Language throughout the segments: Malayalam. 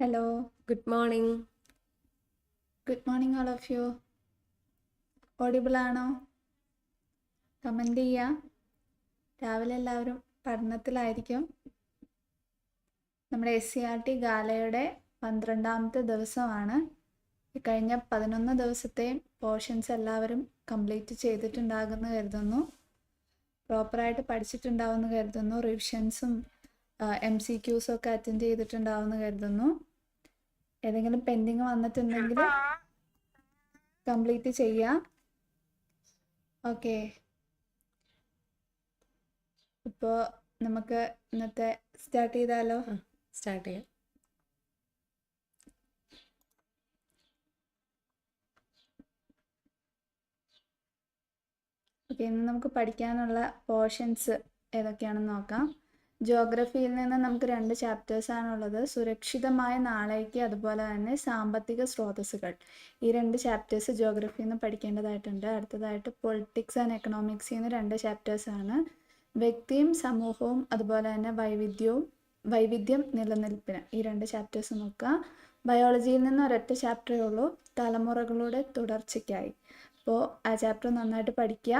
Hello good morning good morning all of you audible ആണോ? കമന്റ് ചെയ്യുക രാവിലെ എല്ലാവരും പഠനത്തിലായിരിക്കും. നമ്മുടെ എസ് സി ആർ ടി ഗാലയുടെ പന്ത്രണ്ടാമത്തെ ദിവസമാണ്. കഴിഞ്ഞ പതിനൊന്ന് ദിവസത്തെ പോർഷൻസ് എല്ലാവരും കംപ്ലീറ്റ് ചെയ്തിട്ടുണ്ടാകുമെന്ന് കരുതുന്നു. പ്രോപ്പറായിട്ട് പഠിച്ചിട്ടുണ്ടാവുമെന്ന് കരുതുന്നു. റിവിഷൻസും എം സി ക്യൂസ് ഒക്കെ അറ്റൻഡ് ചെയ്തിട്ടുണ്ടാവുമെന്ന് കരുതുന്നു. ഏതെങ്കിലും പെൻഡിങ് വന്നിട്ടുണ്ടെങ്കിൽ കംപ്ലീറ്റ് ചെയ്യാം. ഓക്കെ ഇപ്പോൾ നമുക്ക് ഇന്നത്തെ സ്റ്റാർട്ട് ചെയ്താലോ? സ്റ്റാർട്ട് ചെയ്യാം. ഓക്കെ ഇന്ന് നമുക്ക് പഠിക്കാനുള്ള പോർഷൻസ് ഏതൊക്കെയാണെന്ന് നോക്കാം. ജോഗ്രഫിയിൽ നിന്ന് നമുക്ക് രണ്ട് ചാപ്റ്റേഴ്സ് ആണുള്ളത്. സുരക്ഷിതമായ നാളേക്ക് അതുപോലെ തന്നെ സാമ്പത്തിക സ്രോതസ്സുകൾ. ഈ രണ്ട് ചാപ്റ്റേഴ്സ് ജോഗ്രഫിയിൽ നിന്ന് പഠിക്കേണ്ടതായിട്ടുണ്ട്. അടുത്തതായിട്ട് പൊളിറ്റിക്സ് ആൻഡ് എക്കണോമിക്സിൽ നിന്ന് രണ്ട് ചാപ്റ്റേഴ്സ് ആണ്. വ്യക്തിയും സമൂഹവും അതുപോലെ തന്നെ വൈവിധ്യവും വൈവിധ്യം നിലനിൽപ്പിന് ഈ രണ്ട് ചാപ്റ്റേഴ്സ് നോക്കുക. ബയോളജിയിൽ നിന്ന് ഒരൊറ്റ ചാപ്റ്ററേ ഉള്ളൂ. തലമുറകളുടെ തുടർച്ചയ്ക്കായി. അപ്പോൾ ആ ചാപ്റ്റർ നന്നായിട്ട് പഠിക്കുക.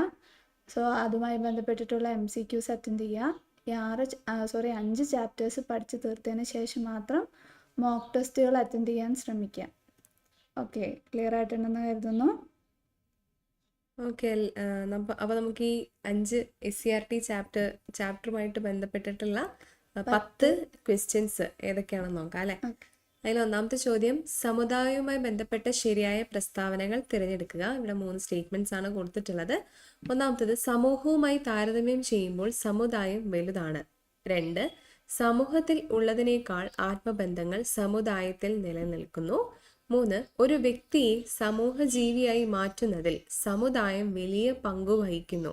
സോ അതുമായി ബന്ധപ്പെട്ടിട്ടുള്ള എം സി ക്യൂസ് അറ്റൻഡ് ചെയ്യുക. ഈ ആറ് സോറി അഞ്ച് ചാപ്റ്റേഴ്സ് പഠിച്ച് തീർത്തതിന് ശേഷം മാത്രം മോക്ക് ടെസ്റ്റുകൾ അറ്റൻഡ് ചെയ്യാൻ ശ്രമിക്കുക ഓക്കെ ക്ലിയർ ആയിട്ടുണ്ടെന്ന് കരുതുന്നു. ഓക്കെ അപ്പോൾ നമുക്ക് ഈ അഞ്ച് S C R T chapter ചാപ്റ്ററുമായിട്ട് ബന്ധപ്പെട്ടിട്ടുള്ള പത്ത് ക്വസ്റ്റ്യൻസ് ഏതൊക്കെയാണെന്ന് നോക്കാം അല്ലേ? അതിൽ ഒന്നാമത്തെ ചോദ്യം സമുദായവുമായി ബന്ധപ്പെട്ട ശരിയായ പ്രസ്താവനകൾ തിരഞ്ഞെടുക്കുക. ഇവിടെ മൂന്ന് സ്റ്റേറ്റ്മെന്റ്സ് ആണ് കൊടുത്തിട്ടുള്ളത്. ഒന്നാമത്തത് സമൂഹവുമായി താരതമ്യം ചെയ്യുമ്പോൾ സമുദായം വലുതാണ്. രണ്ട് സമൂഹത്തിൽ ഉള്ളതിനേക്കാൾ ആത്മബന്ധങ്ങൾ സമുദായത്തിൽ നിലനിൽക്കുന്നു. മൂന്ന് ഒരു വ്യക്തിയെ സമൂഹ ജീവിയായി മാറ്റുന്നതിൽ സമുദായം വലിയ പങ്കു വഹിക്കുന്നു.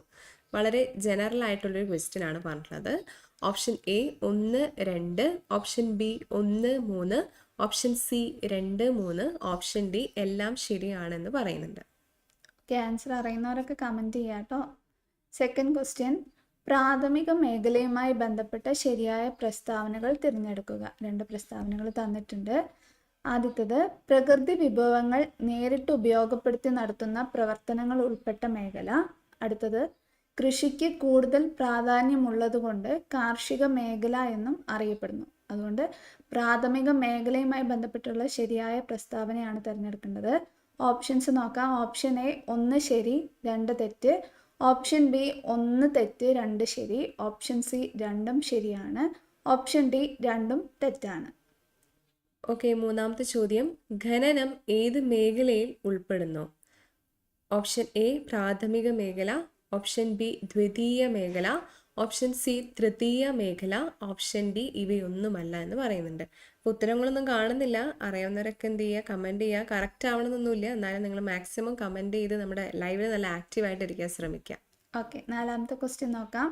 വളരെ ജനറൽ ആയിട്ടുള്ളൊരു ക്വസ്റ്റ്യൻ ആണ് പറഞ്ഞിട്ടുള്ളത്. ഓപ്ഷൻ എ ഒന്ന് രണ്ട് ഓപ്ഷൻ ബി ഒന്ന് മൂന്ന് ഓപ്ഷൻ സി രണ്ട് മൂന്ന് ഓപ്ഷൻ ഡി എല്ലാം ശരിയാണെന്ന് പറയുന്നുണ്ട്. ഓക്കെ ആൻസർ അറിയുന്നവരൊക്കെ കമന്റ് ചെയ്യാം കേട്ടോ. സെക്കൻഡ് ക്വസ്റ്റ്യൻ പ്രാഥമിക മേഖലയുമായി ബന്ധപ്പെട്ട ശരിയായ പ്രസ്താവനകൾ തിരഞ്ഞെടുക്കുക. രണ്ട് പ്രസ്താവനകൾ തന്നിട്ടുണ്ട്. ആദ്യത്തത് പ്രകൃതി വിഭവങ്ങൾ നേരിട്ട് ഉപയോഗപ്പെടുത്തി നടത്തുന്ന പ്രവർത്തനങ്ങൾ ഉൾപ്പെട്ട മേഖല. അടുത്തത് കൃഷിക്ക് കൂടുതൽ പ്രാധാന്യമുള്ളതുകൊണ്ട് കാർഷിക മേഖല എന്നും അറിയപ്പെടുന്നു. അതുകൊണ്ട് പ്രാഥമിക മേഖലയുമായി ബന്ധപ്പെട്ടുള്ള ശരിയായ പ്രസ്താവനയാണ് തിരഞ്ഞെടുക്കേണ്ടത്. ഓപ്ഷൻസ് നോക്കാം. ഓപ്ഷൻ എ ഒന്ന് ശരി രണ്ട് തെറ്റ്. ഓപ്ഷൻ ബി ഒന്ന് തെറ്റ് രണ്ട് ശരി. ഓപ്ഷൻ സി രണ്ടും ശരിയാണ്. ഓപ്ഷൻ ഡി രണ്ടും തെറ്റാണ്. ഓക്കെ മൂന്നാമത്തെ ചോദ്യം. ഖനനം ഏത് മേഖലയിൽ ഉൾപ്പെടുന്നു? ഓപ്ഷൻ എ പ്രാഥമിക മേഖല. ഓപ്ഷൻ ബി ദ്വിതീയ മേഖല ഓപ്ഷൻ സി തൃതീയ മേഖല ഓപ്ഷൻ ഡി ഇവയൊന്നുമല്ല എന്ന് പറയുന്നുണ്ട്. അപ്പോൾ ഉത്തരങ്ങളൊന്നും കാണുന്നില്ല. അറിയാവുന്നവരൊക്കെ എന്ത് ചെയ്യുക കമന്റ് ചെയ്യുക. കറക്റ്റ് ആവണമെന്നൊന്നുമില്ല. എന്നാലും നിങ്ങൾ മാക്സിമം കമന്റ് ചെയ്ത് നമ്മുടെ ലൈവിൽ നല്ല ആക്റ്റീവായിട്ടിരിക്കാൻ ശ്രമിക്കുക. ഓക്കെ നാലാമത്തെ ക്വസ്റ്റ്യൻ നോക്കാം.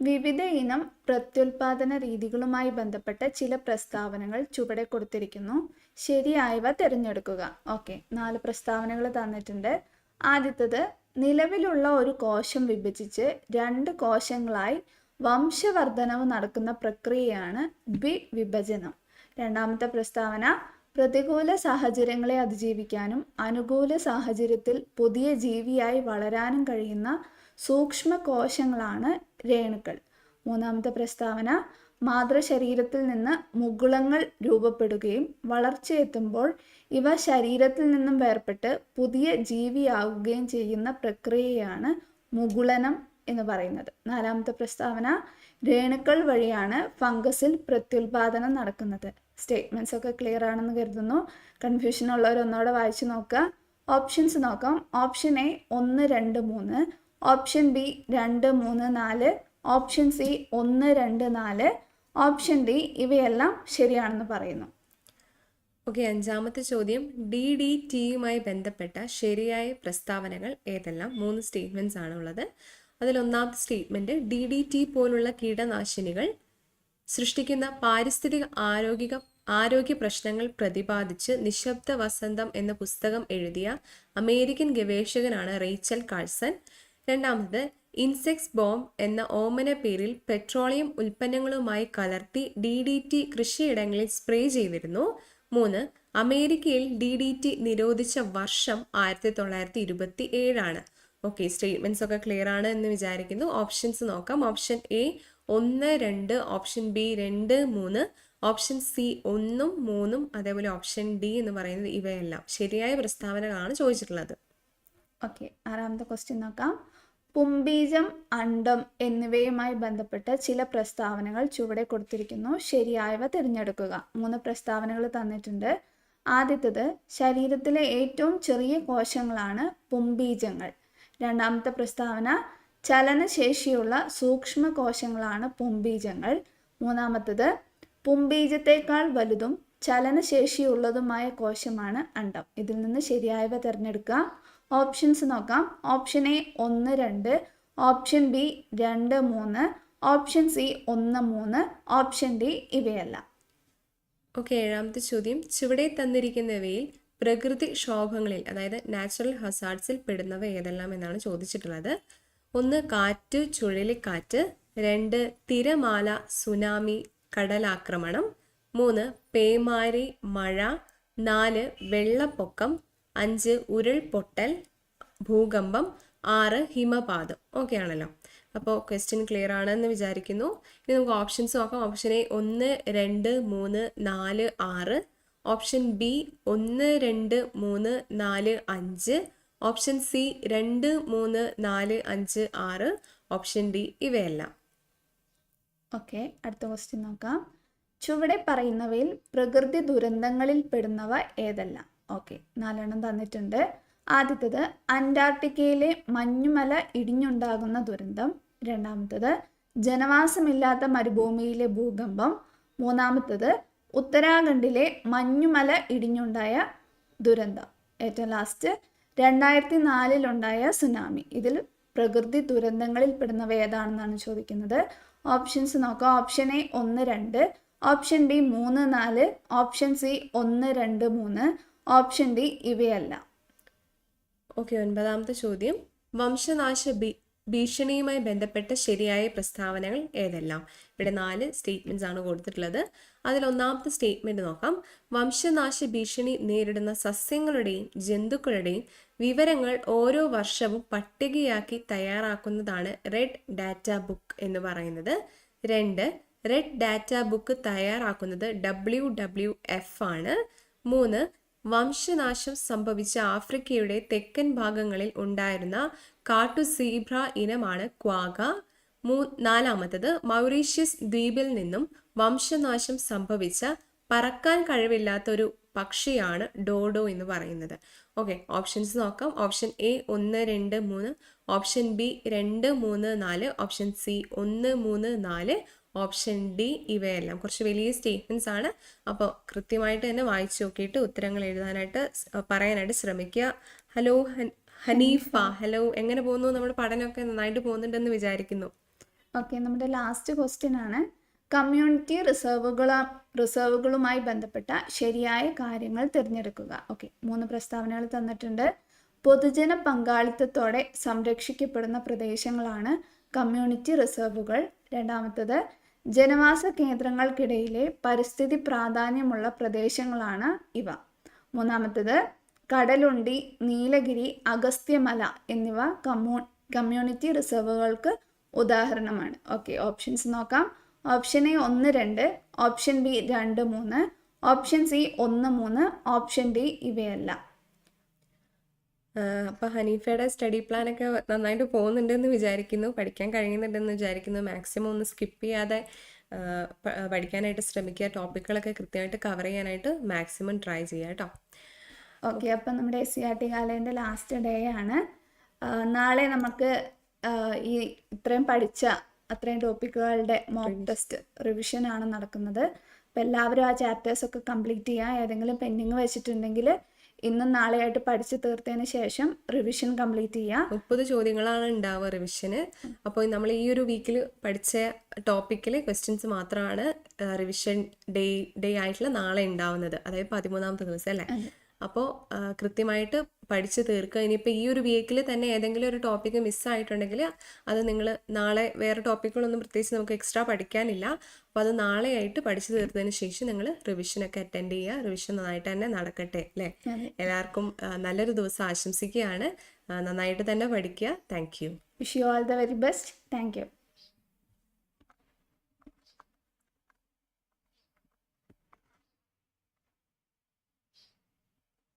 വിവിധ ഇനം പ്രത്യുൽപാദന രീതികളുമായി ബന്ധപ്പെട്ട ചില പ്രസ്താവനകൾ ചുവടെ കൊടുത്തിരിക്കുന്നു. ശരിയായവ തിരഞ്ഞെടുക്കുക. ഓക്കെ നാല് പ്രസ്താവനകൾ തന്നിട്ടുണ്ട്. ആദ്യത്തത് നിലവിലുള്ള ഒരു കോശം വിഭജിച്ച് രണ്ട് കോശങ്ങളായി വംശവർദ്ധനവ് നടക്കുന്ന പ്രക്രിയയാണ് ബി വിഭജനം രണ്ടാമത്തെ പ്രസ്താവന പ്രതികൂല സാഹചര്യങ്ങളെ അതിജീവിക്കാനും അനുകൂല സാഹചര്യത്തിൽ പുതിയ ജീവിയായി വളരാനും കഴിയുന്ന സൂക്ഷ്മ കോശങ്ങളാണ് രേണുക്കൾ. മൂന്നാമത്തെ പ്രസ്താവന മാതൃശരീരത്തിൽ നിന്ന് മുകുളങ്ങൾ രൂപപ്പെടുകയും വളർച്ചയെത്തുമ്പോൾ ഇവ ശരീരത്തിൽ നിന്നും വേർപെട്ട് പുതിയ ജീവിയാവുകയും ചെയ്യുന്ന പ്രക്രിയയാണ് മുകുളനം എന്ന് പറയുന്നത്. നാലാമത്തെ പ്രസ്താവന രേണുക്കൾ വഴിയാണ് ഫംഗസിൽ പ്രത്യുൽപാദനം നടക്കുന്നത്. സ്റ്റേറ്റ്മെന്റ്സ് ഒക്കെ ക്ലിയർ ആണെന്ന് കരുതുന്നു. കൺഫ്യൂഷൻ ഉള്ളവർ വായിച്ചു നോക്കുക. ഓപ്ഷൻസ് നോക്കാം. ഓപ്ഷൻ എ ഒന്ന് രണ്ട് മൂന്ന് ഓപ്ഷൻ ബി രണ്ട് മൂന്ന് നാല് ഓപ്ഷൻ സി ഒന്ന് രണ്ട് നാല് ഓപ്ഷൻ ഡി ഇവയെല്ലാം ശരിയാണെന്ന് പറയുന്നു. ഓക്കെ അഞ്ചാമത്തെ ചോദ്യം. ഡി ഡി ടിയുമായി ബന്ധപ്പെട്ട ശരിയായ പ്രസ്താവനകൾ ഏതെല്ലാം? മൂന്ന് സ്റ്റേറ്റ്മെന്റ്സ് ആണുള്ളത് അതിൽ ഒന്നാമത്തെ സ്റ്റേറ്റ്മെന്റ് ഡി ഡി ടി പോലുള്ള കീടനാശിനികൾ സൃഷ്ടിക്കുന്ന പാരിസ്ഥിതിക ആരോഗ്യ ആരോഗ്യ പ്രശ്നങ്ങൾ പ്രതിപാദിച്ച് നിശബ്ദ വസന്തം എന്ന പുസ്തകം എഴുതിയ അമേരിക്കൻ ഗവേഷകനാണ് റേച്ചൽ കാൾസൺ. രണ്ടാമത് ഇൻസെക്സ് ബോംബ് എന്ന ഓമന പേരിൽ പെട്രോളിയം ഉൽപ്പന്നങ്ങളുമായി കലർത്തി ഡി ഡി ടി കൃഷിയിടങ്ങളിൽ സ്പ്രേ ചെയ്തിരുന്നു. മൂന്ന് അമേരിക്കയിൽ ഡി ഡി ടി നിരോധിച്ച വർഷം ആയിരത്തി തൊള്ളായിരത്തി ഇരുപത്തി ഏഴാണ് ഓക്കെ സ്റ്റേറ്റ്മെന്റ്സ് ഒക്കെ ക്ലിയർ ആണ് എന്ന് വിചാരിക്കുന്നു. ഓപ്ഷൻസ് നോക്കാം. ഓപ്ഷൻ എ ഒന്ന് രണ്ട് ഓപ്ഷൻ ബി രണ്ട് മൂന്ന് ഓപ്ഷൻ സി ഒന്നും മൂന്നും അതേപോലെ ഓപ്ഷൻ ഡി എന്ന് പറയുന്നത് ഇവയെല്ലാം ശരിയായ പ്രസ്താവനകളാണ് ചോദിച്ചിട്ടുള്ളത്. ഓക്കെ ആറാമത്തെ ക്വസ്റ്റ്യൻ നോക്കാം. പുംബീജം അണ്ടം എന്നിവയുമായി ബന്ധപ്പെട്ട ചില പ്രസ്താവനകൾ ചുവടെ കൊടുത്തിരിക്കുന്നു. ശരിയായവ തിരഞ്ഞെടുക്കുക. മൂന്ന് പ്രസ്താവനകൾ തന്നിട്ടുണ്ട്. ആദ്യത്തത് ശരീരത്തിലെ ഏറ്റവും ചെറിയ കോശങ്ങളാണ് പുംബീജങ്ങൾ. രണ്ടാമത്തെ പ്രസ്താവന ചലനശേഷിയുള്ള സൂക്ഷ്മ കോശങ്ങളാണ് പുംബീജങ്ങൾ. മൂന്നാമത്തത് പുംബീജത്തേക്കാൾ വലുതും ചലനശേഷിയുള്ളതുമായ കോശമാണ് അണ്ടം. ഇതിൽ നിന്ന് ശരിയായവ തിരഞ്ഞെടുക്കുക ഓപ്ഷൻസ് നോക്കാം. ഓപ്ഷൻ എ ഒന്ന് രണ്ട് ഓപ്ഷൻ ബി രണ്ട് മൂന്ന് ഓപ്ഷൻ സി ഒന്ന് മൂന്ന് ഓപ്ഷൻ ഡി ഇവയല്ല. ഓക്കെ ഏഴാമത്തെ ചോദ്യം. ചുവടെ തന്നിരിക്കുന്നവയിൽ പ്രകൃതി ക്ഷോഭങ്ങളിൽ അതായത് നാച്ചുറൽ ഹസാർഡ്സിൽ പെടുന്നവ ഏതെല്ലാം എന്നാണ് ചോദിച്ചിട്ടുള്ളത്. ഒന്ന് കാറ്റ് ചുഴലിക്കാറ്റ്. രണ്ട് തിരമാല സുനാമി കടലാക്രമണം. മൂന്ന് പേമാരി മഴ. നാല് വെള്ളപ്പൊക്കം. അഞ്ച് ഉരുൾപൊട്ടൽ ഭൂകമ്പം ആറ് ഹിമപാതം. ഓക്കെ ആണല്ലോ. അപ്പോൾ ക്വസ്റ്റ്യൻ ക്ലിയർ ആണെന്ന് വിചാരിക്കുന്നു. ഇനി നമുക്ക് ഓപ്ഷൻസ് നോക്കാം. ഓപ്ഷൻ എ ഒന്ന് രണ്ട് മൂന്ന് നാല് ആറ്. ഓപ്ഷൻ ബി ഒന്ന് രണ്ട് മൂന്ന് നാല് അഞ്ച്. ഓപ്ഷൻ സി രണ്ട് മൂന്ന് നാല് അഞ്ച് ആറ്. ഓപ്ഷൻ ഡി ഇവയെല്ലാം. ഓക്കെ അടുത്ത ക്വസ്റ്റ്യൻ നോക്കാം. ചുവടെ പറയുന്നവയിൽ പ്രകൃതി ദുരന്തങ്ങളിൽ പെടുന്നവ ഏതെല്ലാം? ഓക്കെ നാലെണ്ണം തന്നിട്ടുണ്ട്. ആദ്യത്തത് അന്റാർട്ടിക്കയിലെ മഞ്ഞുമല ഇടിഞ്ഞുണ്ടാകുന്ന ദുരന്തം. രണ്ടാമത്തത് ജനവാസമില്ലാത്ത മരുഭൂമിയിലെ ഭൂകമ്പം. മൂന്നാമത്തത് ഉത്തരാഖണ്ഡിലെ മഞ്ഞുമല ഇടിഞ്ഞുണ്ടായ ദുരന്തം. ഏറ്റവും ലാസ്റ്റ് രണ്ടായിരത്തി നാലിലുണ്ടായ സുനാമി ഇതിൽ പ്രകൃതി ദുരന്തങ്ങളിൽ പെടുന്നവ ഏതാണെന്നാണ് ചോദിക്കുന്നത്? ഓപ്ഷൻസ് നോക്കാം. ഓപ്ഷൻ എ ഒന്ന് രണ്ട് ഓപ്ഷൻ ബി മൂന്ന് നാല് ഓപ്ഷൻ സി ഒന്ന് രണ്ട് മൂന്ന് ഓപ്ഷൻ ഡി ഇവയല്ല. ഓക്കെ ഒൻപതാമത്തെ ചോദ്യം. വംശനാശ ഭീഷണിയുമായി ബന്ധപ്പെട്ട ശരിയായ പ്രസ്താവനകൾ ഏതെല്ലാം? ഇവിടെ നാല് സ്റ്റേറ്റ്മെന്റ്സ് ആണ് കൊടുത്തിട്ടുള്ളത്. അതിൽ ഒന്നാമത്തെ സ്റ്റേറ്റ്മെന്റ് നോക്കാം. വംശനാശ ഭീഷണി നേരിടുന്ന സസ്യങ്ങളുടെയും ജന്തുക്കളുടെയും വിവരങ്ങൾ ഓരോ വർഷവും പട്ടികയാക്കി തയ്യാറാക്കുന്നതാണ് റെഡ് ഡാറ്റ ബുക്ക് എന്ന് പറയുന്നത്. രണ്ട് റെഡ് ഡാറ്റ ബുക്ക് തയ്യാറാക്കുന്നത് ഡബ്ല്യു ഡബ്ല്യു എഫ് ആണ്. മൂന്ന് വംശനാശം സംഭവിച്ച ആഫ്രിക്കയുടെ തെക്കൻ ഭാഗങ്ങളിൽ ഉണ്ടായിരുന്ന കാട്ടു സീബ്ര ഇനമാണ് ക്വാഗ. മൂ നാലാമത്തത് മൗറീഷ്യസ് ദ്വീപിൽ നിന്നും വംശനാശം സംഭവിച്ച പറക്കാൻ കഴിവില്ലാത്ത ഒരു പക്ഷിയാണ് ഡോഡോ എന്ന് പറയുന്നത്. ഓക്കെ ഓപ്ഷൻസ് നോക്കാം. ഓപ്ഷൻ എ ഒന്ന് രണ്ട് മൂന്ന് ഓപ്ഷൻ ബി രണ്ട് മൂന്ന് നാല് ഓപ്ഷൻ സി ഒന്ന് മൂന്ന് നാല് ഓപ്ഷൻ ഡി ഇവയെല്ലാം. കുറച്ച് വലിയ സ്റ്റേറ്റ്മെന്റ്സ് ആണ്. അപ്പോൾ കൃത്യമായിട്ട് തന്നെ വായിച്ചു നോക്കിയിട്ട് ഉത്തരങ്ങൾ എഴുതാനായിട്ട് പറയാനായിട്ട് ശ്രമിക്കുക. ഹലോ ഹനീഫ ഹലോ എങ്ങനെ പോകുന്നു? നമ്മുടെ പഠനമൊക്കെ നന്നായിട്ട് പോകുന്നുണ്ടെന്ന് വിചാരിക്കുന്നു. ഓക്കെ നമ്മുടെ ലാസ്റ്റ് ക്വസ്റ്റ്യൻ ആണ്. കമ്മ്യൂണിറ്റി റിസർവുകള റിസർവുകളുമായി ബന്ധപ്പെട്ട ശരിയായ കാര്യങ്ങൾ തിരഞ്ഞെടുക്കുക. ഓക്കെ മൂന്ന് പ്രസ്താവനകൾ തന്നിട്ടുണ്ട്. പൊതുജന പങ്കാളിത്തത്തോടെ സംരക്ഷിക്കപ്പെടുന്ന പ്രദേശങ്ങളാണ് കമ്മ്യൂണിറ്റി റിസർവുകൾ. രണ്ടാമത്തത് ജനവാസ കേന്ദ്രങ്ങൾക്കിടയിലെ പരിസ്ഥിതി പ്രാധാന്യമുള്ള പ്രദേശങ്ങളാണ് ഇവ. മൂന്നാമത്തത് കടലുണ്ടി നീലഗിരി അഗസ്ത്യമല എന്നിവ കമ്മ്യൂ കമ്മ്യൂണിറ്റി റിസർവുകൾക്ക് ഉദാഹരണമാണ്. ഓക്കെ ഓപ്ഷൻസ് നോക്കാം. ഓപ്ഷൻ എ ഒന്ന് രണ്ട് ഓപ്ഷൻ ബി രണ്ട് മൂന്ന് ഓപ്ഷൻ സി ഒന്ന് മൂന്ന് ഓപ്ഷൻ ഡി ഇവയല്ല. ആഹ് അപ്പൊ ഹനീഫയുടെ സ്റ്റഡി പ്ലാൻ ഒക്കെ നന്നായിട്ട് പോകുന്നുണ്ടെന്ന് വിചാരിക്കുന്നു. പഠിക്കാൻ കഴിയുന്നുണ്ടെന്ന് വിചാരിക്കുന്നു. മാക്സിമം ഒന്ന് സ്കിപ്പ് ചെയ്യാതെ പഠിക്കാനായിട്ട് ശ്രമിക്കുക. ടോപ്പിക്കുകളൊക്കെ കൃത്യമായിട്ട് കവർ ചെയ്യാനായിട്ട് മാക്സിമം ട്രൈ ചെയ്യുക കേട്ടോ. ഓക്കെ അപ്പം നമ്മുടെ എസ് സി ആർ ടി കാലേന്റെ ലാസ്റ്റ് ഡേ ആണ്. നാളെ നമുക്ക് ഈ ഇത്രയും പഠിച്ച അത്രയും ടോപ്പിക്കുകളുടെ മോക്ക് ടെസ്റ്റ് റിവിഷൻ ആണ് നടക്കുന്നത്. അപ്പം എല്ലാവരും ആ ചാപ്റ്റേഴ്സ് ഒക്കെ കംപ്ലീറ്റ് ചെയ്യുക. ഏതെങ്കിലും പെൻഡിങ് വെച്ചിട്ടുണ്ടെങ്കിൽ ഇന്നും നാളെയായിട്ട് പഠിച്ചു തീർത്തതിന് ശേഷം റിവിഷൻ കംപ്ലീറ്റ് ചെയ്യുക മുപ്പത് ചോദ്യങ്ങളാണ് ഉണ്ടാവുക റിവിഷന് അപ്പോൾ നമ്മൾ ഈ ഒരു വീക്കിൽ പഠിച്ച ടോപ്പിക്കിൽ ക്വസ്റ്റ്യൻസ് മാത്രമാണ് റിവിഷൻ ഡേ ഡേ ആയിട്ടുള്ള നാളെ ഉണ്ടാവുന്നത്. അതായത് പതിമൂന്നാമത്തെ ദിവസം അല്ലേ? അപ്പോൾ കൃത്യമായിട്ട് പഠിച്ച് തീർക്കുക. ഇനിയിപ്പോൾ ഈ ഒരു വീക്കിൽ തന്നെ ഏതെങ്കിലും ഒരു ടോപ്പിക്ക് മിസ്സായിട്ടുണ്ടെങ്കിൽ അത് നിങ്ങൾ നാളെ വേറെ ടോപ്പിക്കുകളൊന്നും പ്രത്യേകിച്ച് നമുക്ക് എക്സ്ട്രാ പഠിക്കാനില്ല. അപ്പോൾ അത് നാളെയായിട്ട് പഠിച്ചു തീർത്തതിന് ശേഷം നിങ്ങൾ റിവിഷനൊക്കെ അറ്റൻഡ് ചെയ്യുക. റിവിഷൻ നന്നായിട്ട് തന്നെ നടക്കട്ടെ അല്ലേ? എല്ലാവർക്കും നല്ലൊരു ദിവസം ആശംസിക്കുകയാണ്. നന്നായിട്ട് തന്നെ പഠിക്കുക. Thank you wish you all the very best thank you